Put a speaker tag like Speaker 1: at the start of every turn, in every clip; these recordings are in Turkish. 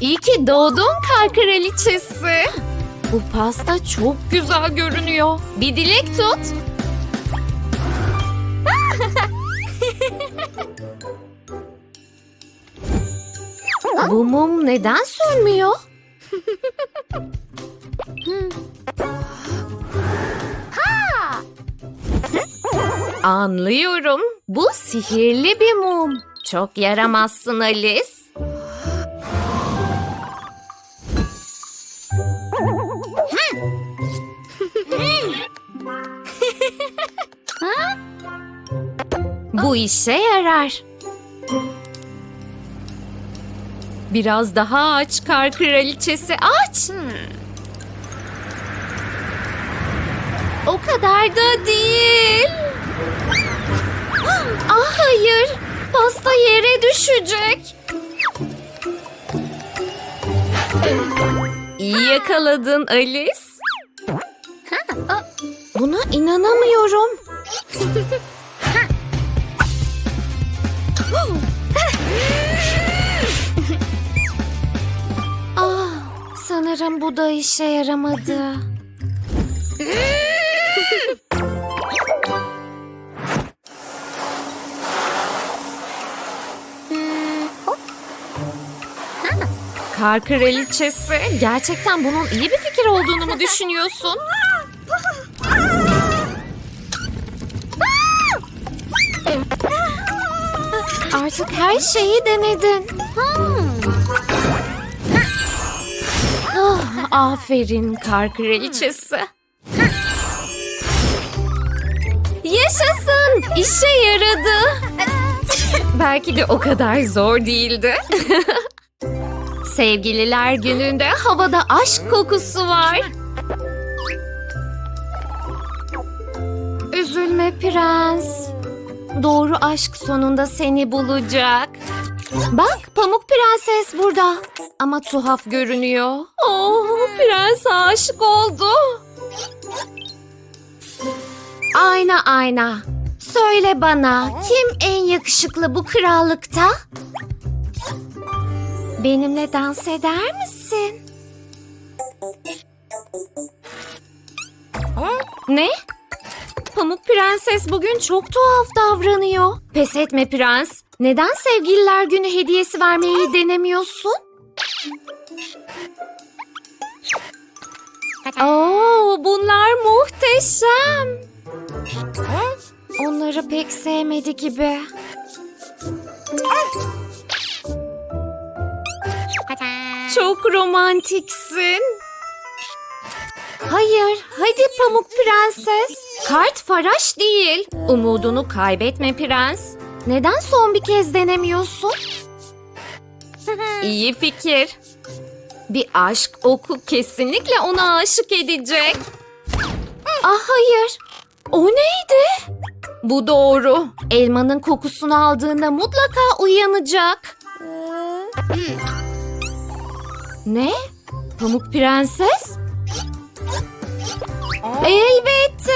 Speaker 1: İyi ki doğdun kar kraliçesi. Bu pasta çok güzel görünüyor. Bir dilek tut. Bu mum neden sönmüyor? Anlıyorum. Bu sihirli bir mum. Çok yaramazsın Alice. Bu işe yarar. Biraz daha aç kar kraliçesi aç. O kadar da değil. Ah hayır. Pasta yere düşecek. İyi yakaladın Alice. Buna inanamıyorum. sanırım bu da işe yaramadı. Kar kraliçesi, gerçekten bunun iyi bir fikir olduğunu mu düşünüyorsun? Artık her şeyi denedin. Ah, aferin kar kraliçesi. Yaşasın! İşe yaradı. Belki de o kadar zor değildi. Sevgililer gününde havada aşk kokusu var. Üzülme prens. Doğru aşk sonunda seni bulacak. Bak Pamuk Prenses burada. Ama tuhaf görünüyor. Oh prens aşık oldu. Ayna ayna. Söyle bana kim en yakışıklı bu krallıkta? Benimle dans eder misin? Ne? Pamuk Prenses bugün çok tuhaf davranıyor. Pes etme prens. Neden sevgililer günü hediyesi vermeyi denemiyorsun? Oo, bunlar muhteşem. Onları pek sevmedi gibi. Çok romantiksin. Hayır, hadi Pamuk Prenses. Kart faraş değil. Umudunu kaybetme prens. Neden son bir kez denemiyorsun? İyi fikir. Bir aşk oku kesinlikle ona aşık edecek. Ah hayır. O neydi? Bu doğru. Elmanın kokusunu aldığında mutlaka uyanacak. Ne? Pamuk Prenses? Elbette.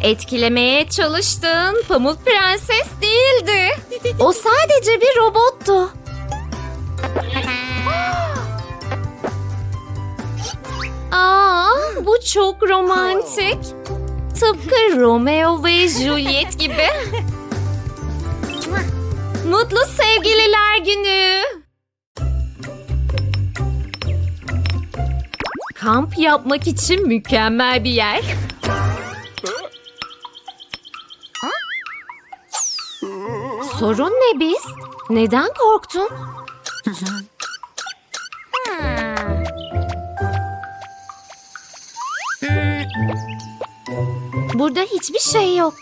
Speaker 1: Etkilemeye çalıştın. Pamuk Prenses değildi. O sadece bir robottu. Aa, bu çok romantik. Tıpkı Romeo ve Juliet gibi. Mutlu sevgililer günü. Kamp yapmak için mükemmel bir yer. Sorun ne biz? Neden korktun? Burada hiçbir şey yok.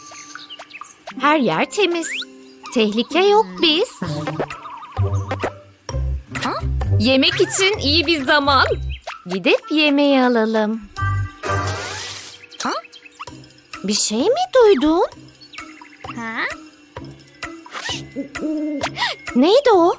Speaker 1: Her yer temiz. Tehlike yok biz. Yemek için iyi bir zaman. Gidip yemeği alalım. Bir şey mi duydun? Neydi o?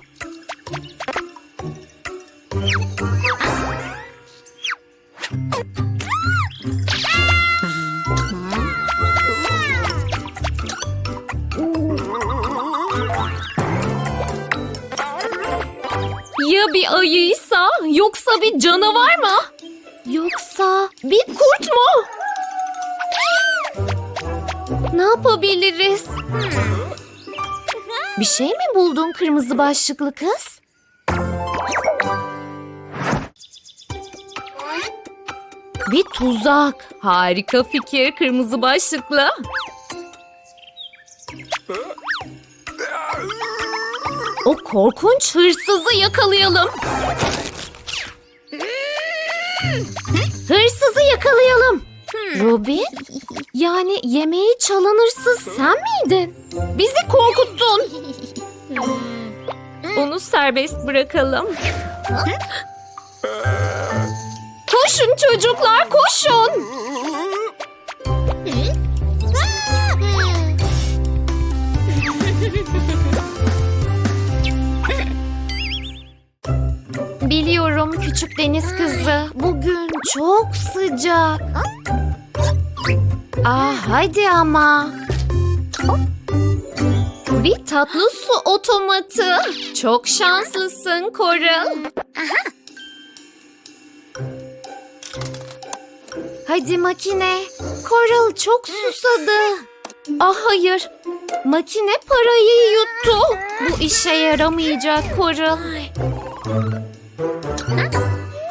Speaker 1: Ya bir ayıysa yoksa bir canavar mı? Yoksa bir kurt mu? Ne yapabiliriz? Bir şey mi buldun kırmızı başlıklı kız? Bir tuzak. Harika fikir kırmızı başlıklı. O korkunç hırsızı yakalayalım. Hırsızı yakalayalım. Robin, yani yemeği çalan hırsız sen miydin? Bizi korkuttun. Onu serbest bırakalım. Koşun çocuklar, koşun. Biliyorum küçük deniz kızı. Bugün çok sıcak. Ah hadi ama. Bir tatlı su otomatı. Çok şanslısın Coral. Hadi makine. Coral çok susadı. Ah hayır. Makine parayı yuttu. Bu işe yaramayacak Coral.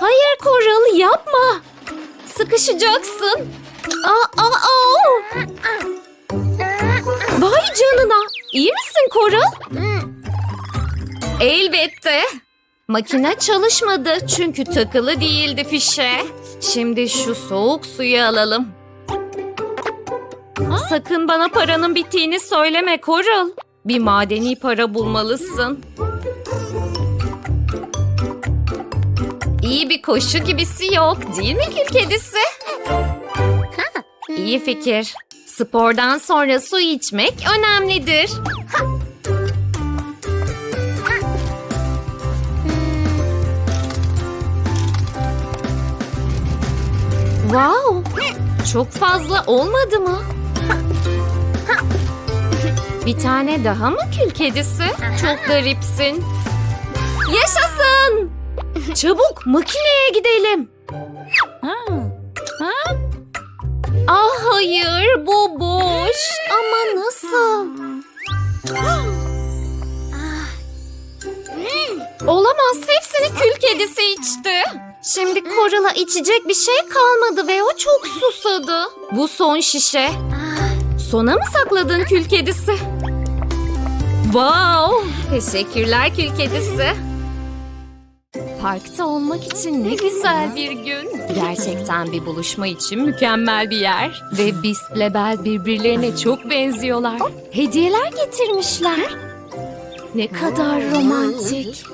Speaker 1: Hayır Coral yapma. Sıkışacaksın. Aa, aa, aa. Vay canına. İyi misin Coral? Elbette. Makine çalışmadı çünkü takılı değildi fişe. Şimdi şu soğuk suyu alalım. Sakın bana paranın bittiğini söyleme Coral. Bir madeni para bulmalısın. İyi bir koşu gibisi yok değil mi kül kedisi? İyi fikir. Spordan sonra su içmek önemlidir. Wow! Çok fazla olmadı mı? Bir tane daha mı kül kedisi? Çok garipsin. Yaşasın! Çabuk makineye gidelim. Ah hayır bu boş. Ama nasıl? Olamaz hepsini kül kedisi içti. Şimdi Koral'a içecek bir şey kalmadı ve o çok susadı. Bu son şişe. Sona mı sakladın kül kedisi? Wow! Teşekkürler kül kedisi. Parkta olmak için ne güzel bir gün. Gerçekten bir buluşma için mükemmel bir yer. Ve Beast ile Belle birbirlerine çok benziyorlar. Hediyeler getirmişler. Ne kadar romantik.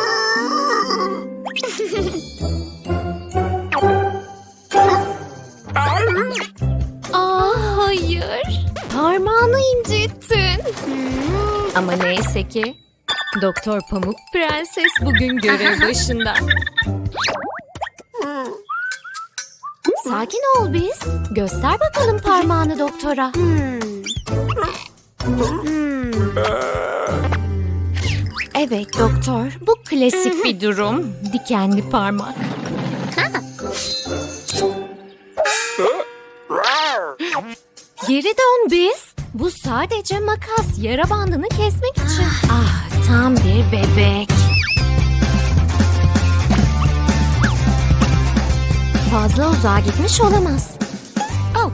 Speaker 1: Ama neyse ki Doktor Pamuk Prenses bugün görev başında. Sakin ol biz. Göster bakalım parmağını doktora. Evet doktor, bu klasik bir durum. Dikenli parmak. Sadece makas. Yara bandını kesmek için. Ah, tam bir bebek. Fazla uzağa gitmiş olamaz. Oh.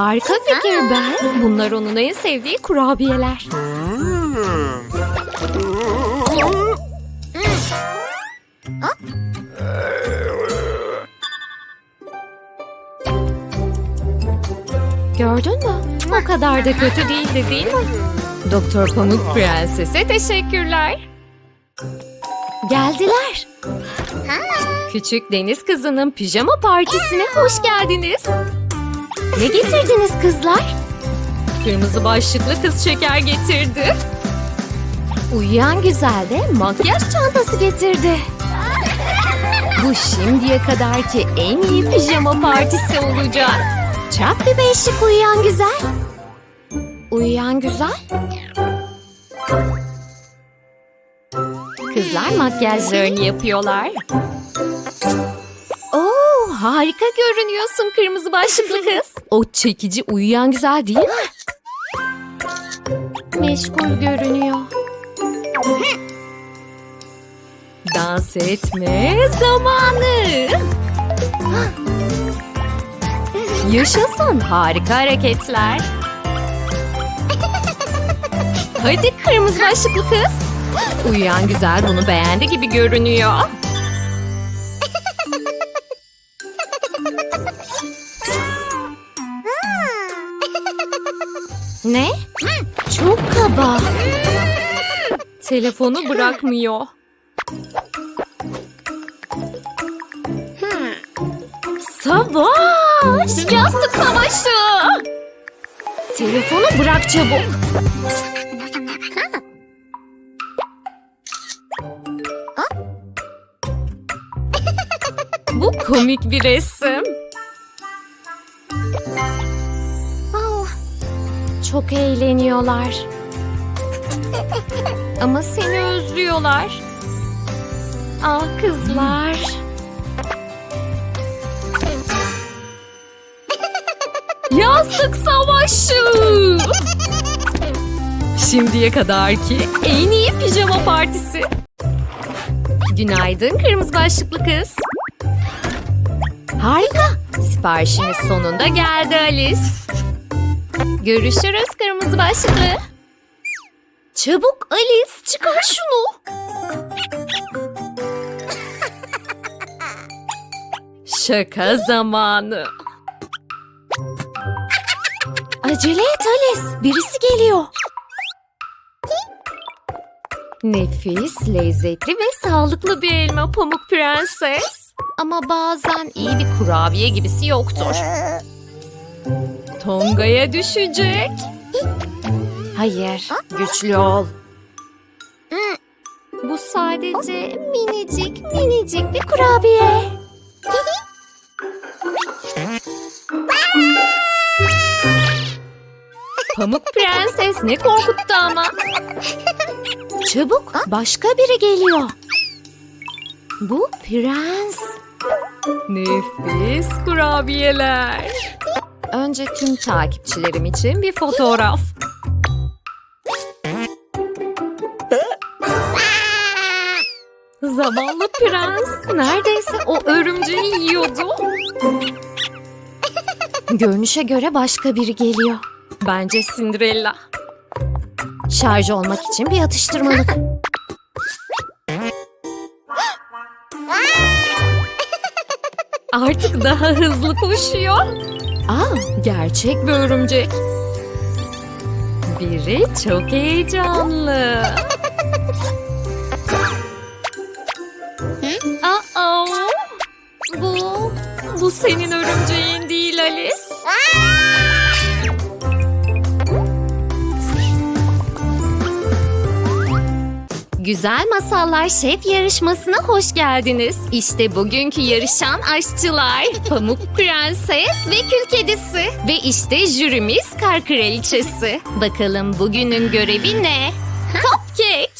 Speaker 1: Harika fikir ben. Bunlar onun en sevdiği kurabiyeler. Gördün mü? O kadar da kötü değildi değil mi? Doktor Pamuk Prenses'e teşekkürler. Geldiler. Küçük deniz kızının pijama partisine hoş geldiniz. Ne getirdiniz kızlar? Kırmızı başlıklı kız şeker getirdi. Uyuyan güzel de makyaj çantası getirdi. Bu şimdiye kadarki en iyi pijama partisi olacak. Çak bir beşlik uyuyan güzel. Uyuyan güzel. Kızlar makyajlarını yapıyorlar. Harika görünüyorsun kırmızı başlıklı kız. O çekici uyuyan güzel değil mi? Meşgul görünüyor. Dans etme zamanı. Yaşasın harika hareketler. Hadi kırmızı başlıklı kız. Uyuyan güzel bunu beğendi gibi görünüyor. Ne? Çok kaba. Telefonu bırakmıyor. Savaş! Yastık savaşı! Telefonu bırak çabuk. Bu komik bir resim. Çok eğleniyorlar. Ama seni özlüyorlar. Ah kızlar. Yastık savaşı. Şimdiye kadarki en iyi pijama partisi. Günaydın kırmızı başlıklı kız. Harika. Siparişiniz sonunda geldi Alice. Görüşürüz kırmızı başlıklı. Çabuk Alice çıkar şunu. Şaka zamanı. Acele et Alice. Birisi geliyor. Nefis, lezzetli ve sağlıklı bir elma pamuk prenses. Ama bazen iyi bir kurabiye gibisi yoktur. Tonga'ya düşecek. Hayır, güçlü ol. Bu sadece minicik minicik bir kurabiye. Pamuk prenses ne korkuttu ama. Çabuk başka biri geliyor. Bu prens. Nefis kurabiyeler. Önce tüm takipçilerim için bir fotoğraf. Zavallı prens neredeyse o örümceği yiyordu. Görünüşe göre başka biri geliyor. Bence Cinderella. Şarj olmak için bir atıştırmalık. Artık daha hızlı koşuyor. Aa, gerçek bir örümcek. Biri çok heyecanlı. Aa, bu, bu senin örümceğin değil Alice. Güzel Masallar Şef yarışmasına hoş geldiniz. İşte bugünkü yarışan aşçılar. Pamuk Prenses ve Kül Kedisi. Ve işte jürimiz Kar Kraliçesi. Bakalım bugünün görevi ne? Cupcake.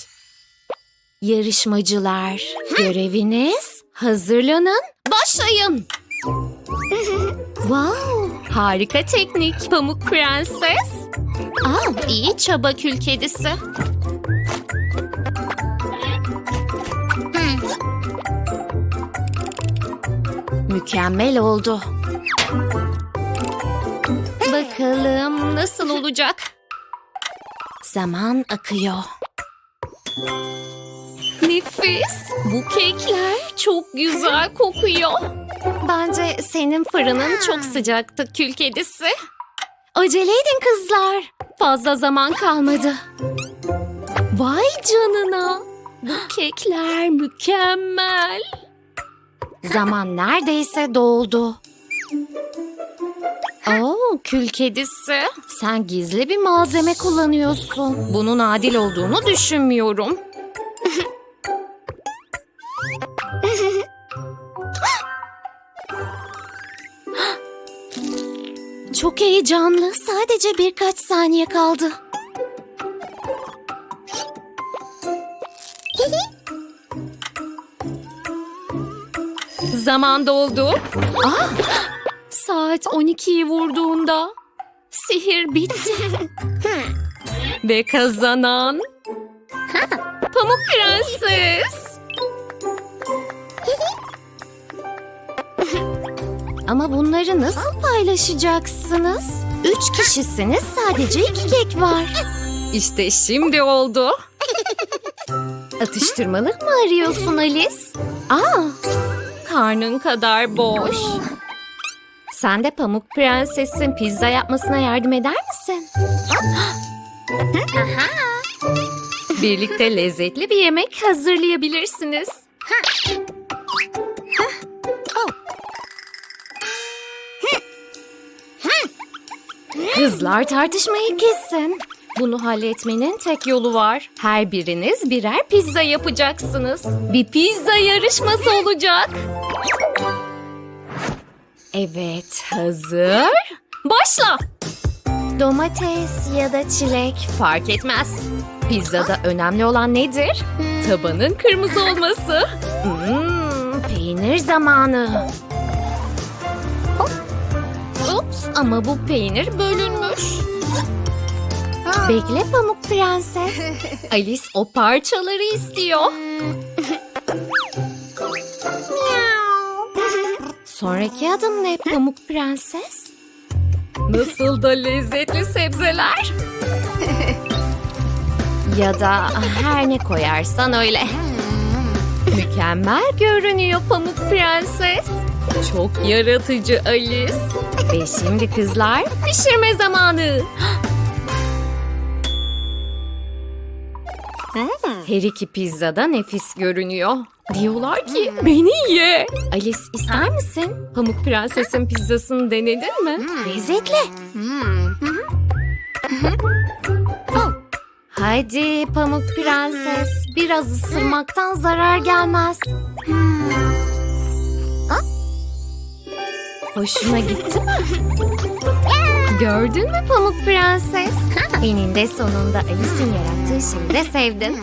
Speaker 1: Yarışmacılar, göreviniz hazırlanın, başlayın. wow, harika teknik Pamuk Prenses. Aa, iyi çaba Kül Kedisi. Mükemmel oldu. Bakalım nasıl olacak? Zaman akıyor. Nefis. Bu kekler çok güzel kokuyor. Bence senin fırının çok sıcaktı kül kedisi. Acele edin kızlar. Fazla zaman kalmadı. Vay canına. Bu kekler mükemmel. Zaman neredeyse doldu. Oo, kül kedisi. Sen gizli bir malzeme kullanıyorsun. Bunun adil olduğunu düşünmüyorum. Çok heyecanlı. Sadece birkaç saniye kaldı. Zaman doldu. Aa, saat 12'yi vurduğunda sihir bitti. Ve kazanan Pamuk Prenses. Ama bunları nasıl paylaşacaksınız? Üç kişisiniz sadece iki kek var. İşte şimdi oldu. Atıştırmalık mı arıyorsun Alice? Aa, karnın kadar boş. Sen de Pamuk Prenses'in pizza yapmasına yardım eder misin? Birlikte lezzetli bir yemek hazırlayabilirsiniz. Kızlar tartışmayı kesin. Bunu halletmenin tek yolu var. Her biriniz birer pizza yapacaksınız. Bir pizza yarışması olacak. Evet, hazır. Başla. Domates ya da çilek fark etmez. Pizzada önemli olan nedir? Tabanın kırmızı olması. Hmm, peynir zamanı. Ups ama bu peynir bölünmüş. Bekle Pamuk Prenses. Alice o parçaları istiyor. Sonraki adım ne Pamuk Prenses? Nasıl da lezzetli sebzeler. ya da her ne koyarsan öyle. Mükemmel görünüyor Pamuk Prenses. Çok yaratıcı Alice. Ve şimdi kızlar pişirme zamanı. Her iki pizza da nefis görünüyor. Diyorlar ki beni ye. Alice ister misin? Pamuk Prenses'in pizzasını denedin mi? Lezzetli. Hadi Pamuk Prenses. Biraz ısırmaktan zarar gelmez. Hoşuna gitti mi? Gördün mü Pamuk Prenses? Eninde sonunda Alice'in yarattığı şeyi de sevdin.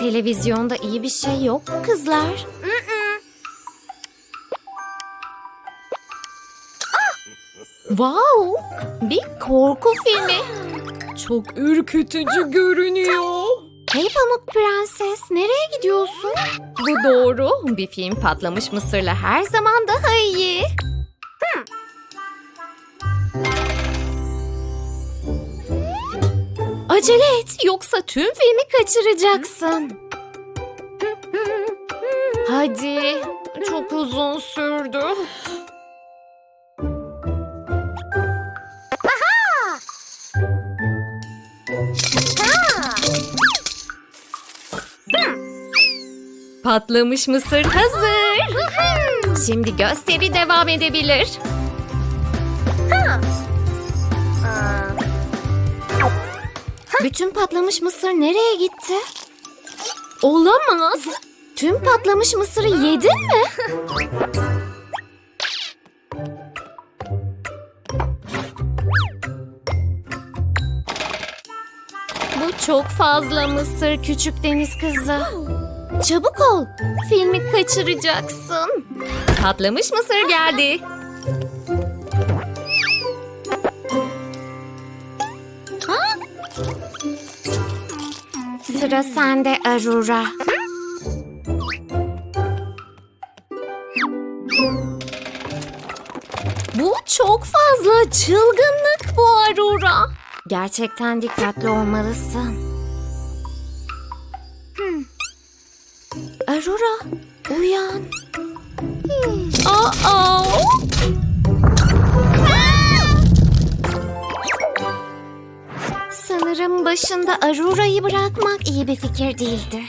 Speaker 1: Televizyonda iyi bir şey yok mu kızlar? Wow! Bir korku filmi. Çok ürkütücü görünüyor. Hey Pamuk Prenses, nereye gidiyorsun? Bu doğru. Bir film patlamış mısırla her zaman daha iyi. Acele et, yoksa tüm filmi kaçıracaksın. Hadi, çok uzun sürdü. Patlamış mısır hazır. Şimdi gösteri devam edebilir. Bütün patlamış mısır nereye gitti? Olamaz. Tüm patlamış mısırı yedin mi? Bu çok fazla mısır küçük deniz kızı. Çabuk ol. Filmi kaçıracaksın. Patlamış mısır geldi. Sıra sende Arura. Bu çok fazla çılgınlık bu Arura. Gerçekten dikkatli olmalısın. Hmm. Arura, uyan. Aa! Başında Arura'yı bırakmak iyi bir fikir değildi.